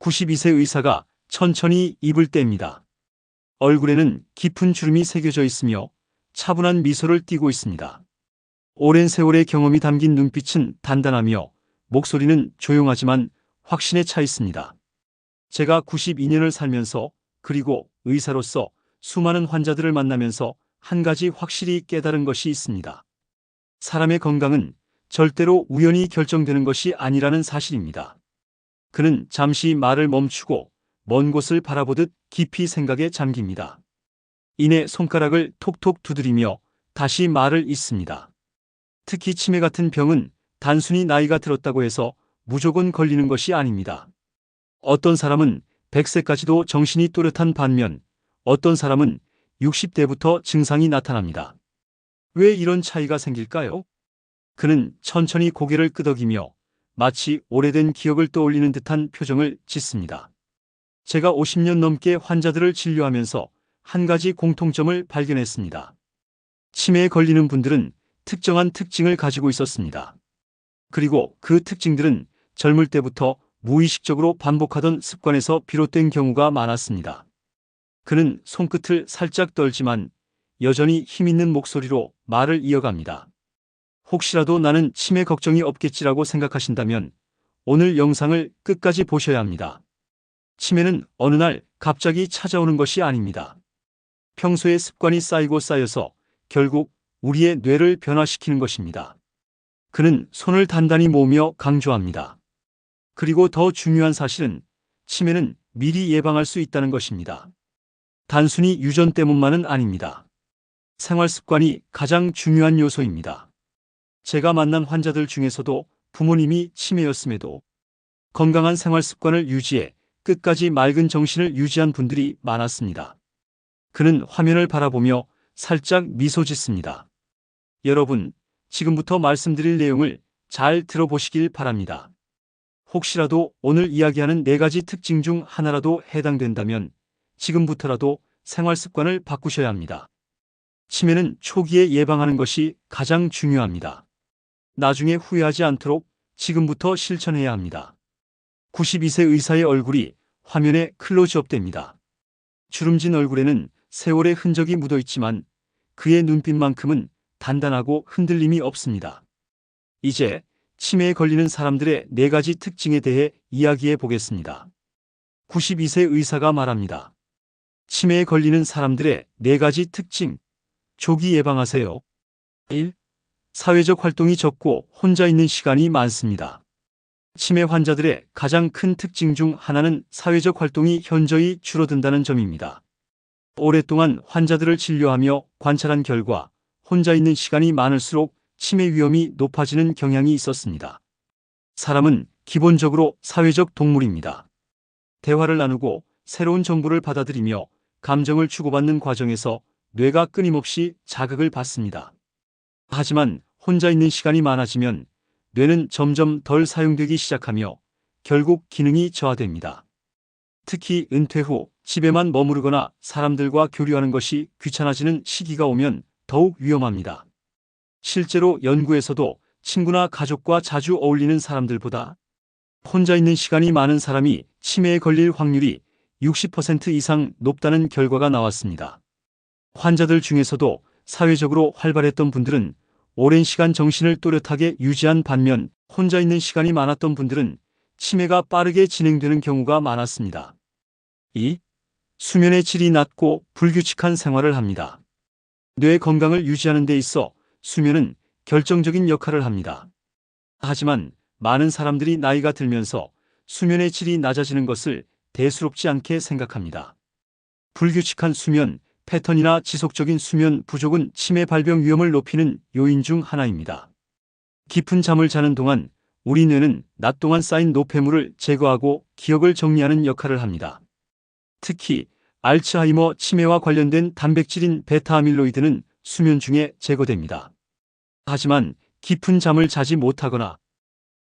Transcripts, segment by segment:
92세 의사가 천천히 입을 뗍니다. 얼굴에는 깊은 주름이 새겨져 있으며 차분한 미소를 띠고 있습니다. 오랜 세월의 경험이 담긴 눈빛은 단단하며 목소리는 조용하지만 확신에 차 있습니다. 제가 92년을 살면서 그리고 의사로서 수많은 환자들을 만나면서 한 가지 확실히 깨달은 것이 있습니다. 사람의 건강은 절대로 우연히 결정되는 것이 아니라는 사실입니다. 그는 잠시 말을 멈추고 먼 곳을 바라보듯 깊이 생각에 잠깁니다. 이내 손가락을 톡톡 두드리며 다시 말을 잇습니다. 특히 치매 같은 병은 단순히 나이가 들었다고 해서 무조건 걸리는 것이 아닙니다. 어떤 사람은 100세까지도 정신이 또렷한 반면 어떤 사람은 60대부터 증상이 나타납니다. 왜 이런 차이가 생길까요? 그는 천천히 고개를 끄덕이며 마치 오래된 기억을 떠올리는 듯한 표정을 짓습니다. 제가 50년 넘게 환자들을 진료하면서 한 가지 공통점을 발견했습니다. 치매에 걸리는 분들은 특정한 특징을 가지고 있었습니다. 그리고 그 특징들은 젊을 때부터 무의식적으로 반복하던 습관에서 비롯된 경우가 많았습니다. 그는 손끝을 살짝 떨지만 여전히 힘있는 목소리로 말을 이어갑니다. 혹시라도 나는 치매 걱정이 없겠지라고 생각하신다면 오늘 영상을 끝까지 보셔야 합니다. 치매는 어느 날 갑자기 찾아오는 것이 아닙니다. 평소의 습관이 쌓이고 쌓여서 결국 우리의 뇌를 변화시키는 것입니다. 그는 손을 단단히 모으며 강조합니다. 그리고 더 중요한 사실은 치매는 미리 예방할 수 있다는 것입니다. 단순히 유전 때문만은 아닙니다. 생활 습관이 가장 중요한 요소입니다. 제가 만난 환자들 중에서도 부모님이 치매였음에도 건강한 생활 습관을 유지해 끝까지 맑은 정신을 유지한 분들이 많았습니다. 그는 화면을 바라보며 살짝 미소 짓습니다. 여러분, 지금부터 말씀드릴 내용을 잘 들어보시길 바랍니다. 혹시라도 오늘 이야기하는 네 가지 특징 중 하나라도 해당된다면 지금부터라도 생활 습관을 바꾸셔야 합니다. 치매는 초기에 예방하는 것이 가장 중요합니다. 나중에 후회하지 않도록 지금부터 실천해야 합니다. 92세 의사의 얼굴이 화면에 클로즈업 됩니다. 주름진 얼굴에는 세월의 흔적이 묻어 있지만 그의 눈빛만큼은 단단하고 흔들림이 없습니다. 이제 치매에 걸리는 사람들의 네 가지 특징에 대해 이야기해 보겠습니다. 92세 의사가 말합니다. 치매에 걸리는 사람들의 네 가지 특징. 조기 예방하세요. 1. 사회적 활동이 적고 혼자 있는 시간이 많습니다. 치매 환자들의 가장 큰 특징 중 하나는 사회적 활동이 현저히 줄어든다는 점입니다. 오랫동안 환자들을 진료하며 관찰한 결과 혼자 있는 시간이 많을수록 치매 위험이 높아지는 경향이 있었습니다. 사람은 기본적으로 사회적 동물입니다. 대화를 나누고 새로운 정보를 받아들이며 감정을 주고받는 과정에서 뇌가 끊임없이 자극을 받습니다. 하지만 혼자 있는 시간이 많아지면 뇌는 점점 덜 사용되기 시작하며 결국 기능이 저하됩니다. 특히 은퇴 후 집에만 머무르거나 사람들과 교류하는 것이 귀찮아지는 시기가 오면 더욱 위험합니다. 실제로 연구에서도 친구나 가족과 자주 어울리는 사람들보다 혼자 있는 시간이 많은 사람이 치매에 걸릴 확률이 60% 이상 높다는 결과가 나왔습니다. 환자들 중에서도 사회적으로 활발했던 분들은 오랜 시간 정신을 또렷하게 유지한 반면 혼자 있는 시간이 많았던 분들은 치매가 빠르게 진행되는 경우가 많았습니다. 2. 수면의 질이 낮고 불규칙한 생활을 합니다. 뇌 건강을 유지하는 데 있어 수면은 결정적인 역할을 합니다. 하지만 많은 사람들이 나이가 들면서 수면의 질이 낮아지는 것을 대수롭지 않게 생각합니다. 불규칙한 수면, 패턴이나 지속적인 수면 부족은 치매 발병 위험을 높이는 요인 중 하나입니다. 깊은 잠을 자는 동안 우리 뇌는 낮 동안 쌓인 노폐물을 제거하고 기억을 정리하는 역할을 합니다. 특히 알츠하이머 치매와 관련된 단백질인 베타아밀로이드는 수면 중에 제거됩니다. 하지만 깊은 잠을 자지 못하거나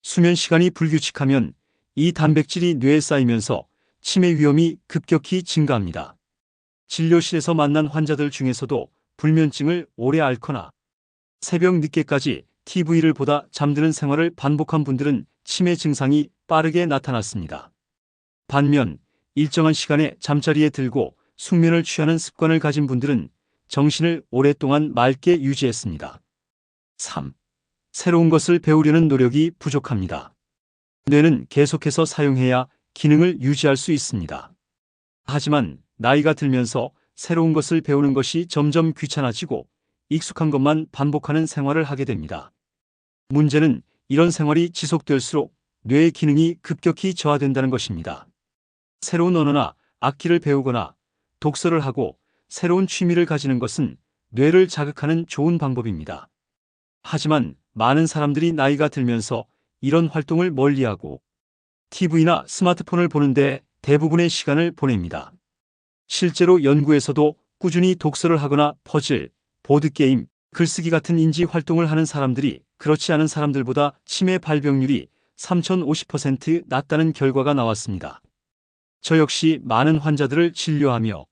수면 시간이 불규칙하면 이 단백질이 뇌에 쌓이면서 치매 위험이 급격히 증가합니다. 진료실에서 만난 환자들 중에서도 불면증을 오래 앓거나 새벽 늦게까지 TV를 보다 잠드는 생활을 반복한 분들은 치매 증상이 빠르게 나타났습니다. 반면 일정한 시간에 잠자리에 들고 숙면을 취하는 습관을 가진 분들은 정신을 오랫동안 맑게 유지했습니다. 3. 새로운 것을 배우려는 노력이 부족합니다. 뇌는 계속해서 사용해야 기능을 유지할 수 있습니다. 하지만 나이가 들면서 새로운 것을 배우는 것이 점점 귀찮아지고 익숙한 것만 반복하는 생활을 하게 됩니다. 문제는 이런 생활이 지속될수록 뇌의 기능이 급격히 저하된다는 것입니다. 새로운 언어나 악기를 배우거나 독서를 하고 새로운 취미를 가지는 것은 뇌를 자극하는 좋은 방법입니다. 하지만 많은 사람들이 나이가 들면서 이런 활동을 멀리하고 TV나 스마트폰을 보는데 대부분의 시간을 보냅니다. 실제로 연구에서도 꾸준히 독서를 하거나 퍼즐, 보드게임, 글쓰기 같은 인지 활동을 하는 사람들이 그렇지 않은 사람들보다 치매 발병률이 3050% 낮다는 결과가 나왔습니다. 저 역시 많은 환자들을 진료하며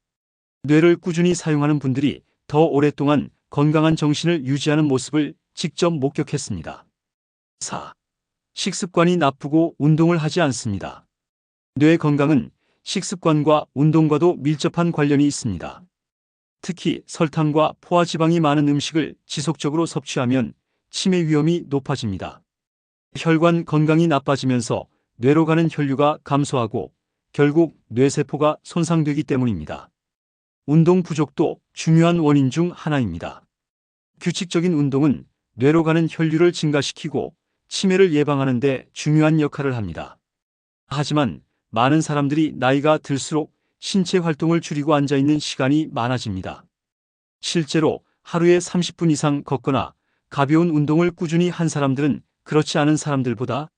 뇌를 꾸준히 사용하는 분들이 더 오랫동안 건강한 정신을 유지하는 모습을 직접 목격했습니다. 4. 식습관이 나쁘고 운동을 하지 않습니다. 뇌 건강은 식습관과 운동과도 밀접한 관련이 있습니다. 특히 설탕과 포화지방이 많은 음식을 지속적으로 섭취하면 치매 위험이 높아집니다. 혈관 건강이 나빠지면서 뇌로 가는 혈류가 감소하고 결국 뇌세포가 손상되기 때문입니다. 운동 부족도 중요한 원인 중 하나입니다. 규칙적인 운동은 뇌로 가는 혈류를 증가시키고 치매를 예방하는 데 중요한 역할을 합니다. 하지만 많은 사람들이 나이가 들수록 신체 활동을 줄이고 앉아 있는 시간이 많아집니다. 실제로 하루에 30분 이상 걷거나 가벼운 운동을 꾸준히 한 사람들은 그렇지 않은 사람들보다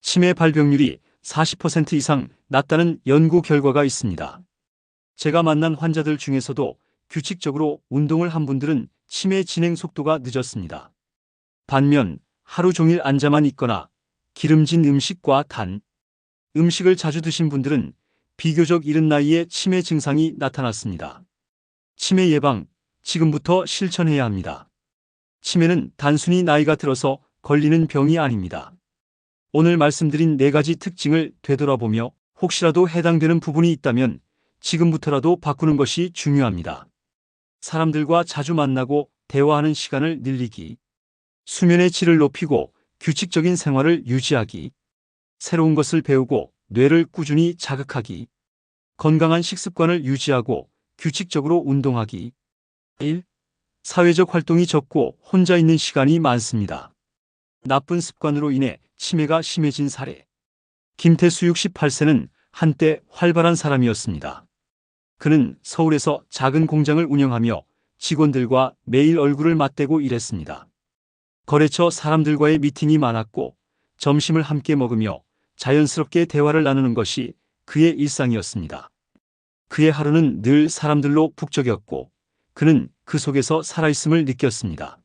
치매 발병률이 40% 이상 낮다는 연구 결과가 있습니다. 제가 만난 환자들 중에서도 규칙적으로 운동을 한 분들은 치매 진행 속도가 늦었습니다. 반면 하루 종일 앉아만 있거나 기름진 음식과 단 음식을 자주 드신 분들은 비교적 이른 나이에 치매 증상이 나타났습니다. 치매 예방, 지금부터 실천해야 합니다. 치매는 단순히 나이가 들어서 걸리는 병이 아닙니다. 오늘 말씀드린 네 가지 특징을 되돌아보며 혹시라도 해당되는 부분이 있다면 지금부터라도 바꾸는 것이 중요합니다. 사람들과 자주 만나고 대화하는 시간을 늘리기, 수면의 질을 높이고 규칙적인 생활을 유지하기, 새로운 것을 배우고 뇌를 꾸준히 자극하기, 건강한 식습관을 유지하고 규칙적으로 운동하기. 1. 사회적 활동이 적고 혼자 있는 시간이 많습니다. 나쁜 습관으로 인해 치매가 심해진 사례. 김태수 68세는 한때 활발한 사람이었습니다. 그는 서울에서 작은 공장을 운영하며 직원들과 매일 얼굴을 맞대고 일했습니다. 거래처 사람들과의 미팅이 많았고 점심을 함께 먹으며 자연스럽게 대화를 나누는 것이 그의 일상이었습니다. 그의 하루는 늘 사람들로 북적였고 그는 그 속에서 살아있음을 느꼈습니다.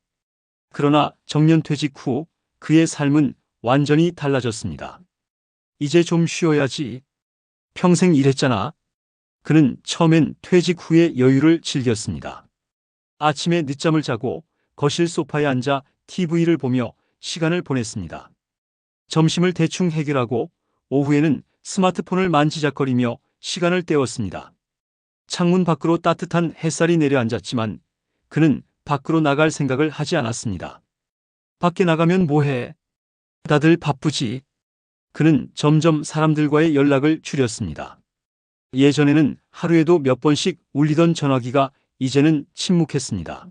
그러나 정년퇴직 후 그의 삶은 완전히 달라졌습니다. 이제 좀 쉬어야지. 평생 일했잖아. 그는 처음엔 퇴직 후의 여유를 즐겼습니다. 아침에 늦잠을 자고 거실 소파에 앉아 TV를 보며 시간을 보냈습니다. 점심을 대충 해결하고 오후에는 스마트폰을 만지작거리며 시간을 때웠습니다. 창문 밖으로 따뜻한 햇살이 내려앉았지만 그는 밖으로 나갈 생각을 하지 않았습니다. 밖에 나가면 뭐해? 다들 바쁘지. 그는 점점 사람들과의 연락을 줄였습니다. 예전에는 하루에도 몇 번씩 울리던 전화기가 이제는 침묵했습니다.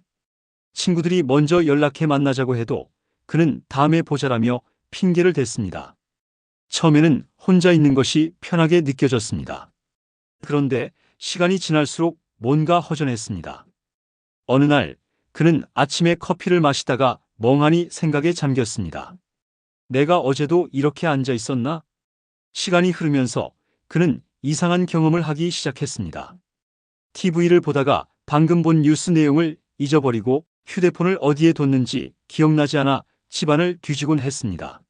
친구들이 먼저 연락해 만나자고 해도 그는 다음에 보자라며 핑계를 댔습니다. 처음에는 혼자 있는 것이 편하게 느껴졌습니다. 그런데 시간이 지날수록 뭔가 허전했습니다. 어느 날 그는 아침에 커피를 마시다가 멍하니 생각에 잠겼습니다. 내가 어제도 이렇게 앉아 있었나? 시간이 흐르면서 그는 이상한 경험을 하기 시작했습니다. TV를 보다가 방금 본 뉴스 내용을 잊어버리고 휴대폰을 어디에 뒀는지 기억나지 않아 집안을 뒤지곤 했습니다.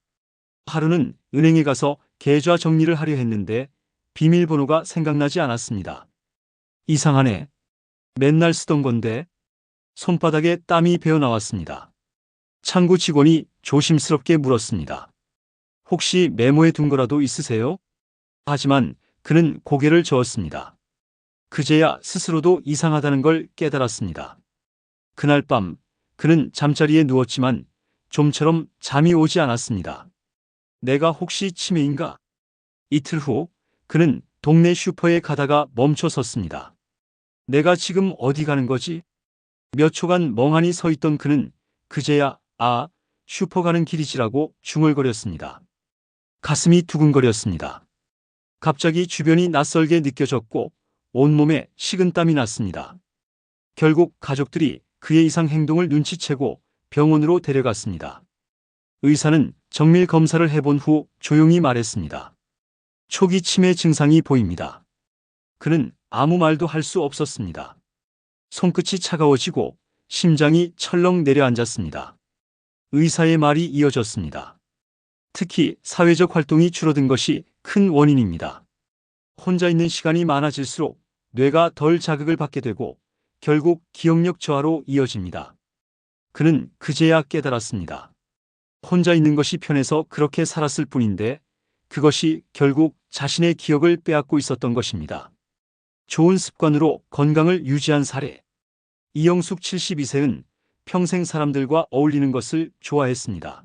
하루는 은행에 가서 계좌 정리를 하려 했는데 비밀번호가 생각나지 않았습니다. 이상하네. 맨날 쓰던 건데 손바닥에 땀이 배어 나왔습니다. 창구 직원이 조심스럽게 물었습니다. 혹시 메모해 둔 거라도 있으세요? 하지만 그는 고개를 저었습니다. 그제야 스스로도 이상하다는 걸 깨달았습니다. 그날 밤 그는 잠자리에 누웠지만 좀처럼 잠이 오지 않았습니다. 내가 혹시 치매인가? 이틀 후 그는 동네 슈퍼에 가다가 멈춰 섰습니다. 내가 지금 어디 가는 거지? 몇 초간 멍하니 서 있던 그는 그제야 아, 슈퍼 가는 길이지라고 중얼거렸습니다. 가슴이 두근거렸습니다. 갑자기 주변이 낯설게 느껴졌고 온몸에 식은땀이 났습니다. 결국 가족들이 그의 이상 행동을 눈치채고 병원으로 데려갔습니다. 의사는 정밀 검사를 해본 후 조용히 말했습니다. 초기 치매 증상이 보입니다. 그는 아무 말도 할 수 없었습니다. 손끝이 차가워지고 심장이 철렁 내려앉았습니다. 의사의 말이 이어졌습니다. 특히 사회적 활동이 줄어든 것이 큰 원인입니다. 혼자 있는 시간이 많아질수록 뇌가 덜 자극을 받게 되고 결국 기억력 저하로 이어집니다. 그는 그제야 깨달았습니다. 혼자 있는 것이 편해서 그렇게 살았을 뿐인데 그것이 결국 자신의 기억을 빼앗고 있었던 것입니다. 좋은 습관으로 건강을 유지한 사례. 이영숙 72세는 평생 사람들과 어울리는 것을 좋아했습니다.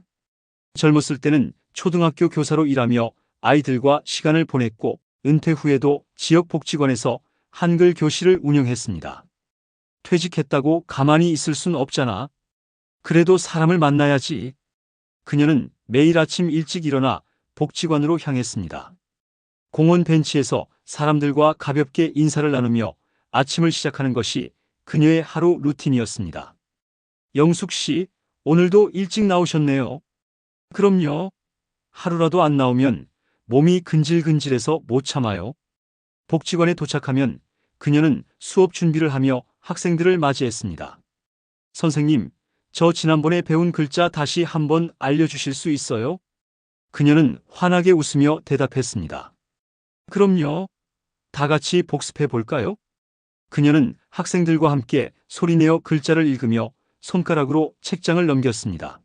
젊었을 때는 초등학교 교사로 일하며 아이들과 시간을 보냈고 은퇴 후에도 지역 복지관에서 한글 교실을 운영했습니다. 퇴직했다고 가만히 있을 순 없잖아. 그래도 사람을 만나야지. 그녀는 매일 아침 일찍 일어나 복지관으로 향했습니다. 공원 벤치에서 사람들과 가볍게 인사를 나누며 아침을 시작하는 것이 그녀의 하루 루틴이었습니다. 영숙 씨, 오늘도 일찍 나오셨네요. 그럼요. 하루라도 안 나오면 몸이 근질근질해서 못 참아요. 복지관에 도착하면 그녀는 수업 준비를 하며 학생들을 맞이했습니다. 선생님, 저 지난번에 배운 글자 다시 한번 알려주실 수 있어요? 그녀는 환하게 웃으며 대답했습니다. 그럼요. 다 같이 복습해 볼까요? 그녀는 학생들과 함께 소리내어 글자를 읽으며 손가락으로 책장을 넘겼습니다.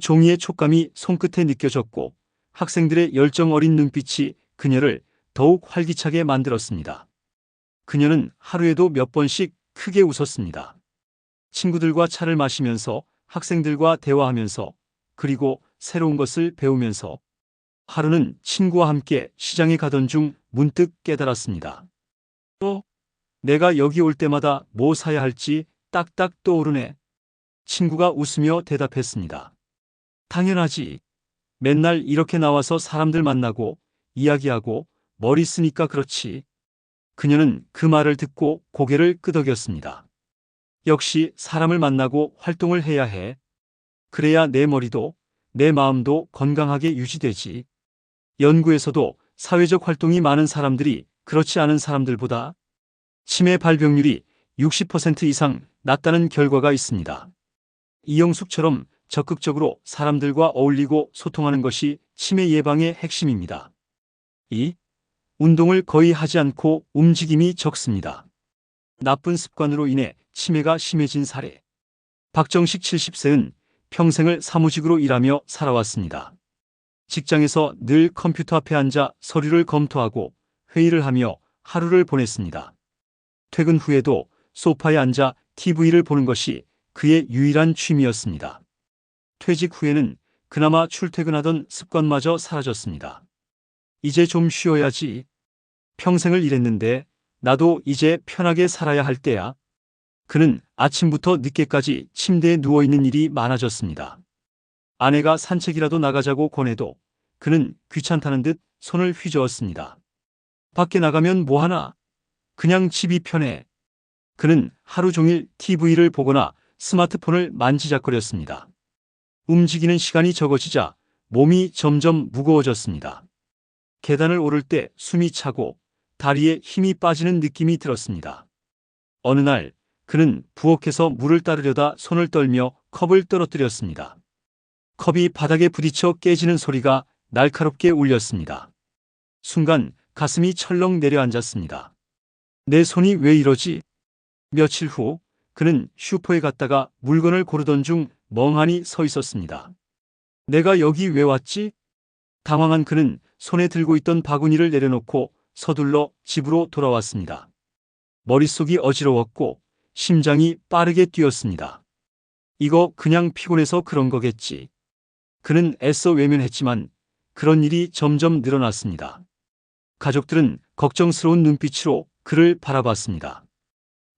종이의 촉감이 손끝에 느껴졌고 학생들의 열정 어린 눈빛이 그녀를 더욱 활기차게 만들었습니다. 그녀는 하루에도 몇 번씩 크게 웃었습니다. 친구들과 차를 마시면서 학생들과 대화하면서 그리고 새로운 것을 배우면서 하루는 친구와 함께 시장에 가던 중 문득 깨달았습니다. 또 내가 여기 올 때마다 뭐 사야 할지 딱딱 떠오르네. 친구가 웃으며 대답했습니다. 당연하지. 맨날 이렇게 나와서 사람들 만나고 이야기하고 머리 쓰니까 그렇지. 그녀는 그 말을 듣고 고개를 끄덕였습니다. 역시 사람을 만나고 활동을 해야 해. 그래야 내 머리도 내 마음도 건강하게 유지되지. 연구에서도 사회적 활동이 많은 사람들이 그렇지 않은 사람들보다 치매 발병률이 60% 이상 낮다는 결과가 있습니다. 이영숙처럼 적극적으로 사람들과 어울리고 소통하는 것이 치매 예방의 핵심입니다. 2. 운동을 거의 하지 않고 움직임이 적습니다. 나쁜 습관으로 인해 치매가 심해진 사례. 박정식 70세는 평생을 사무직으로 일하며 살아왔습니다. 직장에서 늘 컴퓨터 앞에 앉아 서류를 검토하고 회의를 하며 하루를 보냈습니다. 퇴근 후에도 소파에 앉아 TV를 보는 것이 그의 유일한 취미였습니다. 퇴직 후에는 그나마 출퇴근하던 습관마저 사라졌습니다. 이제 좀 쉬어야지. 평생을 일했는데 나도 이제 편하게 살아야 할 때야. 그는 아침부터 늦게까지 침대에 누워있는 일이 많아졌습니다. 아내가 산책이라도 나가자고 권해도 그는 귀찮다는 듯 손을 휘저었습니다. 밖에 나가면 뭐하나? 그냥 집이 편해. 그는 하루 종일 TV를 보거나 스마트폰을 만지작거렸습니다. 움직이는 시간이 적어지자 몸이 점점 무거워졌습니다. 계단을 오를 때 숨이 차고 다리에 힘이 빠지는 느낌이 들었습니다. 어느 날 그는 부엌에서 물을 따르려다 손을 떨며 컵을 떨어뜨렸습니다. 컵이 바닥에 부딪혀 깨지는 소리가 날카롭게 울렸습니다. 순간 가슴이 철렁 내려앉았습니다. 내 손이 왜 이러지? 며칠 후 그는 슈퍼에 갔다가 물건을 고르던 중 멍하니 서 있었습니다. 내가 여기 왜 왔지? 당황한 그는 손에 들고 있던 바구니를 내려놓고 서둘러 집으로 돌아왔습니다. 머릿속이 어지러웠고 심장이 빠르게 뛰었습니다. 이거 그냥 피곤해서 그런 거겠지. 그는 애써 외면했지만 그런 일이 점점 늘어났습니다. 가족들은 걱정스러운 눈빛으로 그를 바라봤습니다.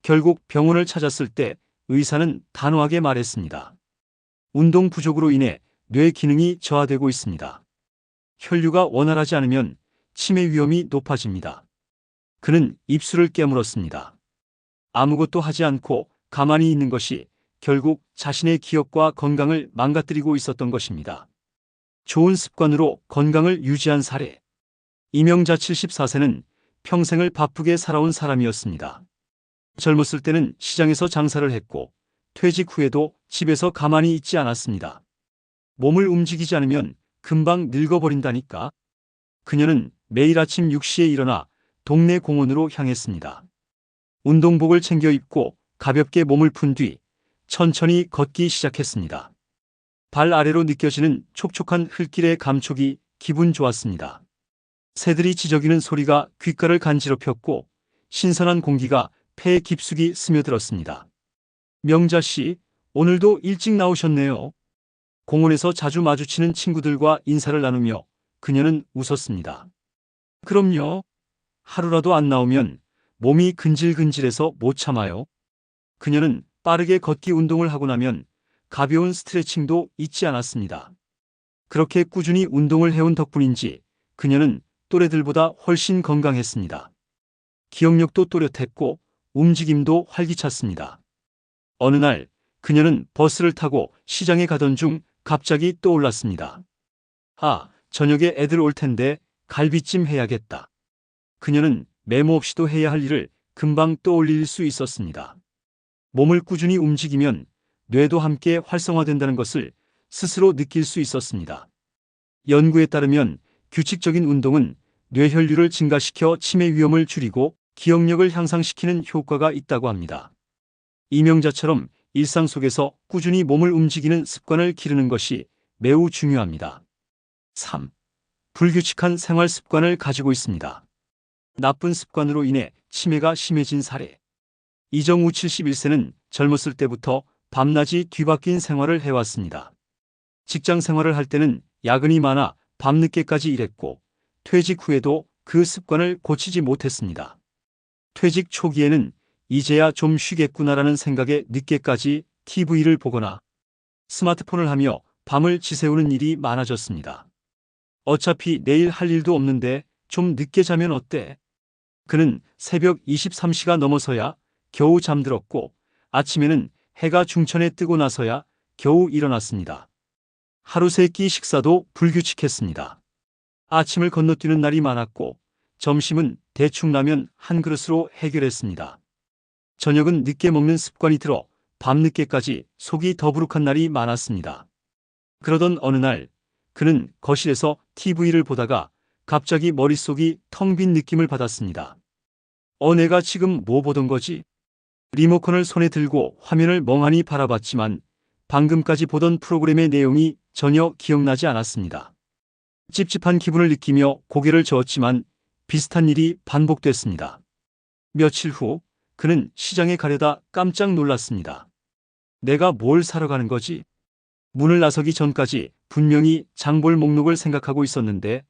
결국 병원을 찾았을 때 의사는 단호하게 말했습니다. 운동 부족으로 인해 뇌 기능이 저하되고 있습니다. 혈류가 원활하지 않으면 치매 위험이 높아집니다. 그는 입술을 깨물었습니다. 아무것도 하지 않고 가만히 있는 것이 결국 자신의 기억과 건강을 망가뜨리고 있었던 것입니다. 좋은 습관으로 건강을 유지한 사례. 이명자 74세는 평생을 바쁘게 살아온 사람이었습니다. 젊었을 때는 시장에서 장사를 했고 퇴직 후에도 집에서 가만히 있지 않았습니다. 몸을 움직이지 않으면 금방 늙어버린다니까. 그녀는 매일 아침 6시에 일어나 동네 공원으로 향했습니다. 운동복을 챙겨 입고 가볍게 몸을 푼 뒤 천천히 걷기 시작했습니다. 발 아래로 느껴지는 촉촉한 흙길의 감촉이 기분 좋았습니다. 새들이 지저귀는 소리가 귓가를 간지럽혔고 신선한 공기가 폐에 깊숙이 스며들었습니다. 명자 씨, 오늘도 일찍 나오셨네요. 공원에서 자주 마주치는 친구들과 인사를 나누며 그녀는 웃었습니다. 그럼요. 하루라도 안 나오면 몸이 근질근질해서 못 참아요. 그녀는 빠르게 걷기 운동을 하고 나면 가벼운 스트레칭도 잊지 않았습니다. 그렇게 꾸준히 운동을 해온 덕분인지 그녀는 또래들보다 훨씬 건강했습니다. 기억력도 또렷했고 움직임도 활기찼습니다. 어느 날 그녀는 버스를 타고 시장에 가던 중 갑자기 떠올랐습니다. 아, 저녁에 애들 올 텐데 갈비찜 해야겠다. 그녀는 메모 없이도 해야 할 일을 금방 떠올릴 수 있었습니다. 몸을 꾸준히 움직이면 뇌도 함께 활성화된다는 것을 스스로 느낄 수 있었습니다. 연구에 따르면 규칙적인 운동은 뇌혈류를 증가시켜 치매 위험을 줄이고 기억력을 향상시키는 효과가 있다고 합니다. 이명자처럼 일상 속에서 꾸준히 몸을 움직이는 습관을 기르는 것이 매우 중요합니다. 3. 불규칙한 생활 습관을 가지고 있습니다. 나쁜 습관으로 인해 치매가 심해진 사례. 이정우 71세는 젊었을 때부터 밤낮이 뒤바뀐 생활을 해왔습니다. 직장 생활을 할 때는 야근이 많아 밤늦게까지 일했고 퇴직 후에도 그 습관을 고치지 못했습니다. 퇴직 초기에는 이제야 좀 쉬겠구나라는 생각에 늦게까지 TV를 보거나 스마트폰을 하며 밤을 지새우는 일이 많아졌습니다. 어차피 내일 할 일도 없는데 좀 늦게 자면 어때? 그는 새벽 23시가 넘어서야 겨우 잠들었고 아침에는 해가 중천에 뜨고 나서야 겨우 일어났습니다. 하루 세 끼 식사도 불규칙했습니다. 아침을 건너뛰는 날이 많았고 점심은 대충 라면 한 그릇으로 해결했습니다. 저녁은 늦게 먹는 습관이 들어 밤늦게까지 속이 더부룩한 날이 많았습니다. 그러던 어느 날 그는 거실에서 TV를 보다가 갑자기 머릿속이 텅 빈 느낌을 받았습니다. 어, 내가 지금 뭐 보던 거지? 리모컨을 손에 들고 화면을 멍하니 바라봤지만 방금까지 보던 프로그램의 내용이 전혀 기억나지 않았습니다. 찝찝한 기분을 느끼며 고개를 저었지만 비슷한 일이 반복됐습니다. 며칠 후 그는 시장에 가려다 깜짝 놀랐습니다. 내가 뭘 사러 가는 거지? 문을 나서기 전까지 분명히 장볼 목록을 생각하고 있었는데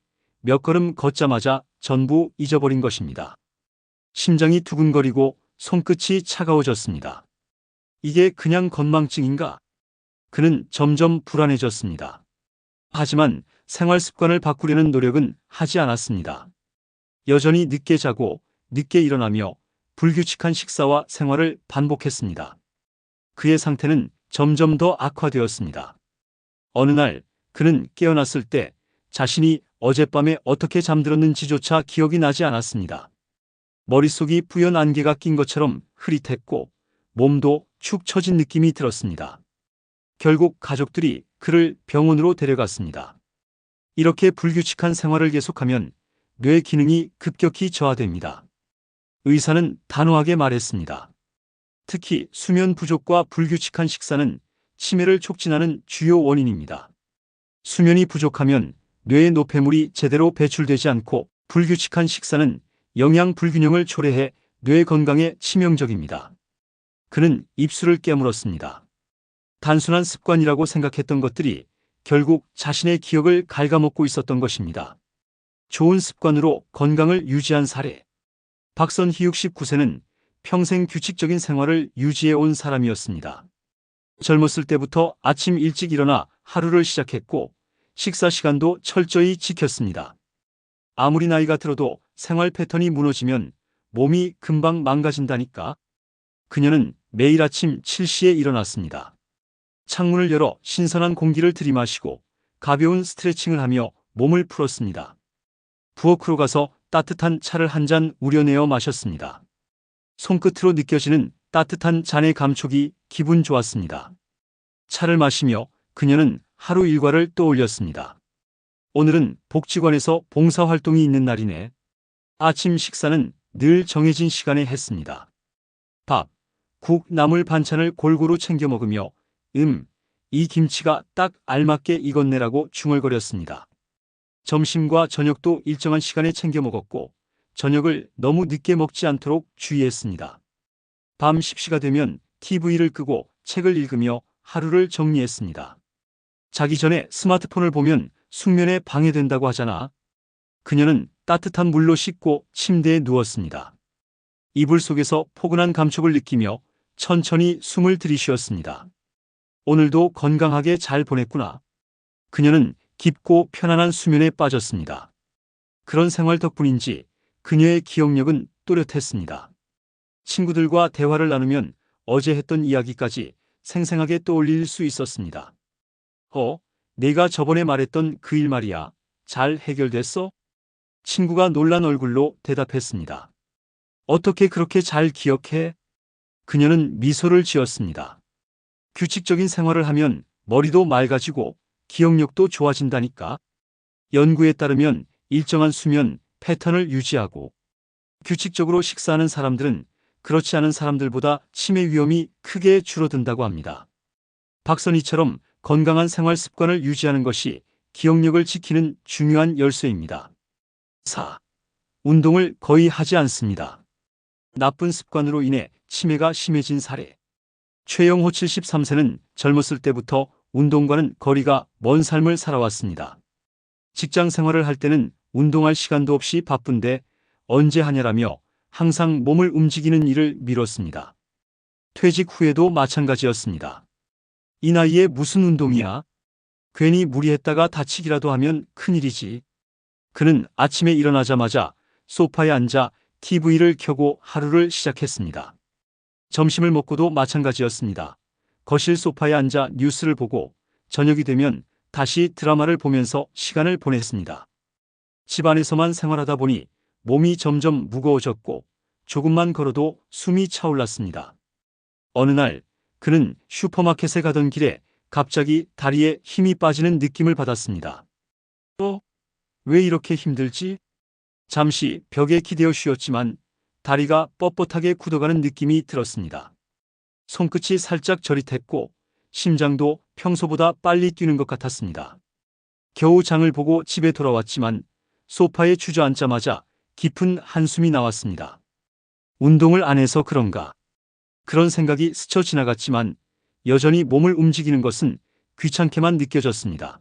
몇 걸음 걷자마자 전부 잊어버린 것입니다. 심장이 두근거리고 손끝이 차가워졌습니다. 이게 그냥 건망증인가? 그는 점점 불안해졌습니다. 하지만 생활 습관을 바꾸려는 노력은 하지 않았습니다. 여전히 늦게 자고 늦게 일어나며 불규칙한 식사와 생활을 반복했습니다. 그의 상태는 점점 더 악화되었습니다. 어느 날 그는 깨어났을 때 자신이 어젯밤에 어떻게 잠들었는지조차 기억이 나지 않았습니다. 머릿속이 뿌연 안개가 낀 것처럼 흐릿했고 몸도 축 처진 느낌이 들었습니다. 결국 가족들이 그를 병원으로 데려갔습니다. 이렇게 불규칙한 생활을 계속하면 뇌 기능이 급격히 저하됩니다. 의사는 단호하게 말했습니다. 특히 수면 부족과 불규칙한 식사는 치매를 촉진하는 주요 원인입니다. 수면이 부족하면 뇌의 노폐물이 제대로 배출되지 않고 불규칙한 식사는 영양 불균형을 초래해 뇌 건강에 치명적입니다. 그는 입술을 깨물었습니다. 단순한 습관이라고 생각했던 것들이 결국 자신의 기억을 갉아먹고 있었던 것입니다. 좋은 습관으로 건강을 유지한 사례. 박선희 69세는 평생 규칙적인 생활을 유지해 온 사람이었습니다. 젊었을 때부터 아침 일찍 일어나 하루를 시작했고 식사 시간도 철저히 지켰습니다. 아무리 나이가 들어도 생활 패턴이 무너지면 몸이 금방 망가진다니까. 그녀는 매일 아침 7시에 일어났습니다. 창문을 열어 신선한 공기를 들이마시고 가벼운 스트레칭을 하며 몸을 풀었습니다. 부엌으로 가서 따뜻한 차를 한 잔 우려내어 마셨습니다. 손끝으로 느껴지는 따뜻한 잔의 감촉이 기분 좋았습니다. 차를 마시며 그녀는 하루 일과를 떠올렸습니다. 오늘은 복지관에서 봉사활동이 있는 날이네. 아침 식사는 늘 정해진 시간에 했습니다. 밥, 국, 나물 반찬을 골고루 챙겨 먹으며 음, 이 김치가 딱 알맞게 익었네라고 중얼거렸습니다. 점심과 저녁도 일정한 시간에 챙겨 먹었고 저녁을 너무 늦게 먹지 않도록 주의했습니다. 밤 10시가 되면 TV를 끄고 책을 읽으며 하루를 정리했습니다. 자기 전에 스마트폰을 보면 숙면에 방해된다고 하잖아. 그녀는 따뜻한 물로 씻고 침대에 누웠습니다. 이불 속에서 포근한 감촉을 느끼며 천천히 숨을 들이쉬었습니다. 오늘도 건강하게 잘 보냈구나. 그녀는 깊고 편안한 수면에 빠졌습니다. 그런 생활 덕분인지 그녀의 기억력은 또렷했습니다. 친구들과 대화를 나누면 어제 했던 이야기까지 생생하게 떠올릴 수 있었습니다. 어, 내가 저번에 말했던 그 일 말이야. 잘 해결됐어? 친구가 놀란 얼굴로 대답했습니다. 어떻게 그렇게 잘 기억해? 그녀는 미소를 지었습니다. 규칙적인 생활을 하면 머리도 맑아지고 기억력도 좋아진다니까. 연구에 따르면 일정한 수면 패턴을 유지하고 규칙적으로 식사하는 사람들은 그렇지 않은 사람들보다 치매 위험이 크게 줄어든다고 합니다. 박선희처럼 건강한 생활 습관을 유지하는 것이 기억력을 지키는 중요한 열쇠입니다. 4. 운동을 거의 하지 않습니다. 나쁜 습관으로 인해 치매가 심해진 사례. 최영호 73세는 젊었을 때부터 운동과는 거리가 먼 삶을 살아왔습니다. 직장 생활을 할 때는 운동할 시간도 없이 바쁜데 언제 하냐라며 항상 몸을 움직이는 일을 미뤘습니다. 퇴직 후에도 마찬가지였습니다. 이 나이에 무슨 운동이야? 괜히 무리했다가 다치기라도 하면 큰일이지. 그는 아침에 일어나자마자 소파에 앉아 TV를 켜고 하루를 시작했습니다. 점심을 먹고도 마찬가지였습니다. 거실 소파에 앉아 뉴스를 보고 저녁이 되면 다시 드라마를 보면서 시간을 보냈습니다. 집 안에서만 생활하다 보니 몸이 점점 무거워졌고 조금만 걸어도 숨이 차올랐습니다. 어느 날 그는 슈퍼마켓에 가던 길에 갑자기 다리에 힘이 빠지는 느낌을 받았습니다. 어? 왜 이렇게 힘들지? 잠시 벽에 기대어 쉬었지만 다리가 뻣뻣하게 굳어가는 느낌이 들었습니다. 손끝이 살짝 저릿했고 심장도 평소보다 빨리 뛰는 것 같았습니다. 겨우 장을 보고 집에 돌아왔지만 소파에 주저앉자마자 깊은 한숨이 나왔습니다. 운동을 안 해서 그런가. 그런 생각이 스쳐 지나갔지만 여전히 몸을 움직이는 것은 귀찮게만 느껴졌습니다.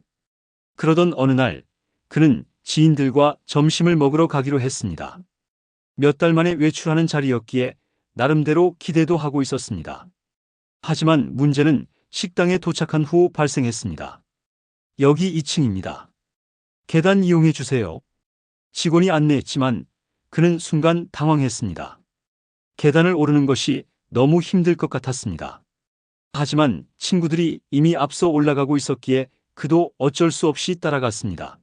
그러던 어느 날 그는 지인들과 점심을 먹으러 가기로 했습니다. 몇 달 만에 외출하는 자리였기에 나름대로 기대도 하고 있었습니다. 하지만 문제는 식당에 도착한 후 발생했습니다. 여기 2층입니다. 계단 이용해 주세요. 직원이 안내했지만 그는 순간 당황했습니다. 계단을 오르는 것이 너무 힘들 것 같았습니다. 하지만 친구들이 이미 앞서 올라가고 있었기에 그도 어쩔 수 없이 따라갔습니다.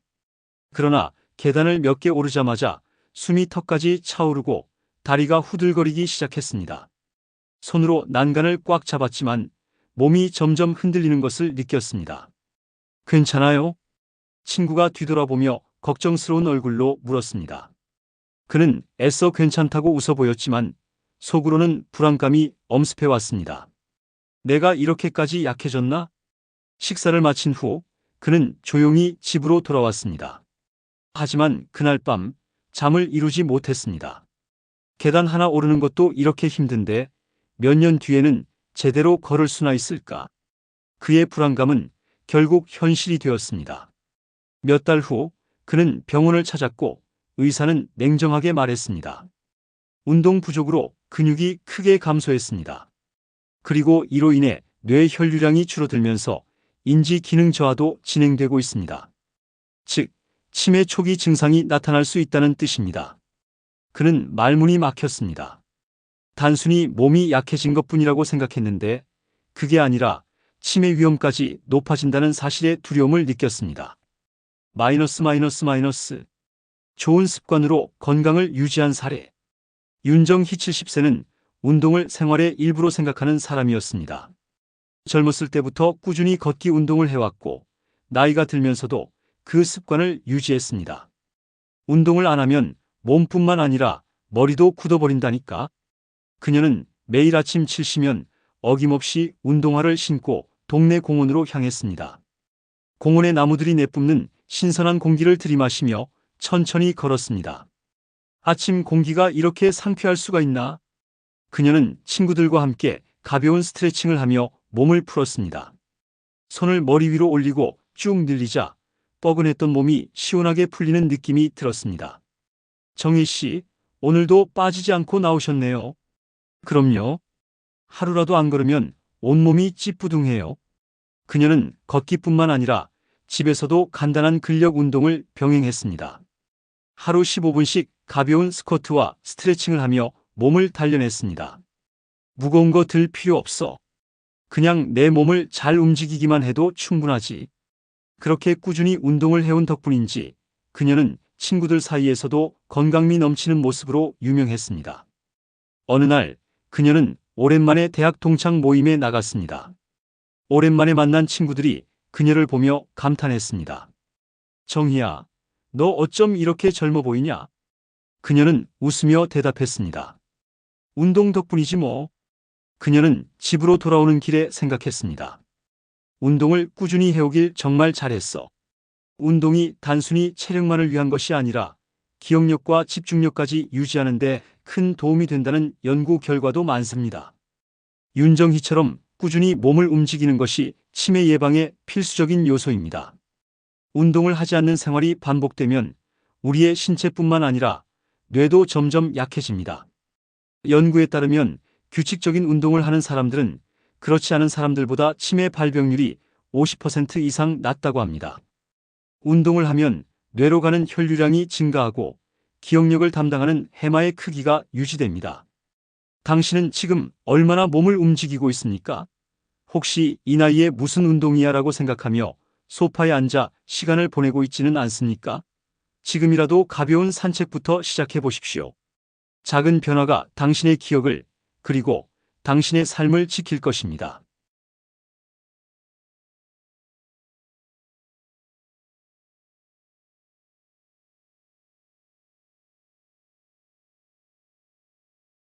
그러나 계단을 몇 개 오르자마자 숨이 턱까지 차오르고 다리가 후들거리기 시작했습니다. 손으로 난간을 꽉 잡았지만 몸이 점점 흔들리는 것을 느꼈습니다. 괜찮아요? 친구가 뒤돌아보며 걱정스러운 얼굴로 물었습니다. 그는 애써 괜찮다고 웃어 보였지만 속으로는 불안감이 엄습해 왔습니다. 내가 이렇게까지 약해졌나? 식사를 마친 후 그는 조용히 집으로 돌아왔습니다. 하지만 그날 밤 잠을 이루지 못했습니다. 계단 하나 오르는 것도 이렇게 힘든데 몇 년 뒤에는 제대로 걸을 수나 있을까? 그의 불안감은 결국 현실이 되었습니다. 몇 달 후 그는 병원을 찾았고 의사는 냉정하게 말했습니다. 운동 부족으로 근육이 크게 감소했습니다. 그리고 이로 인해 뇌 혈류량이 줄어들면서 인지 기능 저하도 진행되고 있습니다. 즉, 치매 초기 증상이 나타날 수 있다는 뜻입니다. 그는 말문이 막혔습니다. 단순히 몸이 약해진 것 뿐이라고 생각했는데 그게 아니라 치매 위험까지 높아진다는 사실에 두려움을 느꼈습니다. 마이너스 마이너스 마이너스. 좋은 습관으로 건강을 유지한 사례. 윤정희 70세는 운동을 생활의 일부로 생각하는 사람이었습니다. 젊었을 때부터 꾸준히 걷기 운동을 해왔고, 나이가 들면서도 그 습관을 유지했습니다. 운동을 안 하면 몸뿐만 아니라 머리도 굳어버린다니까. 그녀는 매일 아침 7시면 어김없이 운동화를 신고 동네 공원으로 향했습니다. 공원의 나무들이 내뿜는 신선한 공기를 들이마시며 천천히 걸었습니다. 아침 공기가 이렇게 상쾌할 수가 있나? 그녀는 친구들과 함께 가벼운 스트레칭을 하며 몸을 풀었습니다. 손을 머리 위로 올리고 쭉 늘리자 뻐근했던 몸이 시원하게 풀리는 느낌이 들었습니다. 정희 씨, 오늘도 빠지지 않고 나오셨네요. 그럼요. 하루라도 안 걸으면 온몸이 찌뿌둥해요. 그녀는 걷기뿐만 아니라 집에서도 간단한 근력 운동을 병행했습니다. 하루 15분씩 가벼운 스쿼트와 스트레칭을 하며 몸을 단련했습니다. 무거운 거 들 필요 없어. 그냥 내 몸을 잘 움직이기만 해도 충분하지. 그렇게 꾸준히 운동을 해온 덕분인지 그녀는 친구들 사이에서도 건강미 넘치는 모습으로 유명했습니다. 어느 날 그녀는 오랜만에 대학 동창 모임에 나갔습니다. 오랜만에 만난 친구들이 그녀를 보며 감탄했습니다. 정희야, 너 어쩜 이렇게 젊어 보이냐? 그녀는 웃으며 대답했습니다. 운동 덕분이지 뭐. 그녀는 집으로 돌아오는 길에 생각했습니다. 운동을 꾸준히 해오길 정말 잘했어. 운동이 단순히 체력만을 위한 것이 아니라 기억력과 집중력까지 유지하는 데 큰 도움이 된다는 연구 결과도 많습니다. 윤정희처럼 꾸준히 몸을 움직이는 것이 치매 예방에 필수적인 요소입니다. 운동을 하지 않는 생활이 반복되면 우리의 신체뿐만 아니라 뇌도 점점 약해집니다. 연구에 따르면 규칙적인 운동을 하는 사람들은 그렇지 않은 사람들보다 치매 발병률이 50% 이상 낮다고 합니다. 운동을 하면 뇌로 가는 혈류량이 증가하고 기억력을 담당하는 해마의 크기가 유지됩니다. 당신은 지금 얼마나 몸을 움직이고 있습니까? 혹시 이 나이에 무슨 운동이야 라고 생각하며 소파에 앉아 시간을 보내고 있지는 않습니까? 지금이라도 가벼운 산책부터 시작해 보십시오. 작은 변화가 당신의 기억을 그리고 당신의 삶을 지킬 것입니다.